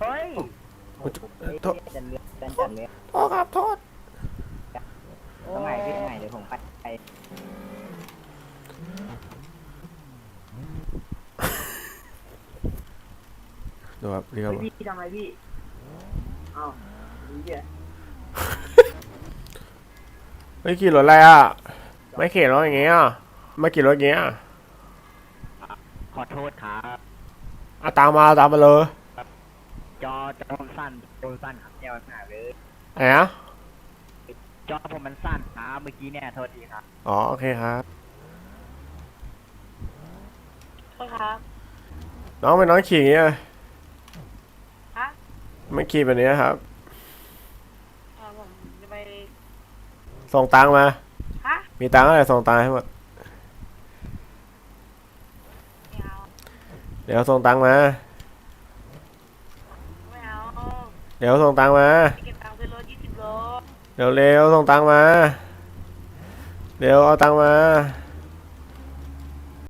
เฮ้ยโอ้โหโทษจันเลือจันจันเลือโทษครับโทษตรงไหนพี่ตรงไหนเดี๋ยวผมไปไปดูครับนี่ครับพี่ทำอะไรพี่อ้าวนี่เหี้ยไม่ขี่รถอะไรอะ ไม่ขี่รถอย่างเงี้ยไม่ขี่รถอย่างเงี้ยขอโทษครับ เอาตามมาเอาตามมาเลย จอจอผมสั้นจอผมสั้นครับแก้วหนาเลยไหนนะจอผมมันสั้นครับเมื่อกี้เนี่ยโทษทีครับอ๋อ โอเคครับ โทษครับ น้องเป็นน้องขี่อย่างเงี้ยฮะ ไม่ขี่แบบนี้ครับอ่าผมจะไป ส่งตังค์มา ฮะมีตังค์อะไรส่งตังค์ให้หมด ไม่เอาเดี๋ยวส่งตังค์มา ไม่เอา เดี๋ยวส่งตังค์มาไปเก็บตังค์ซื้อรถยี่สิบโล เดี๋ยวเร็วส่งตังค์มา เดี๋ยวเอาตังค์มาไ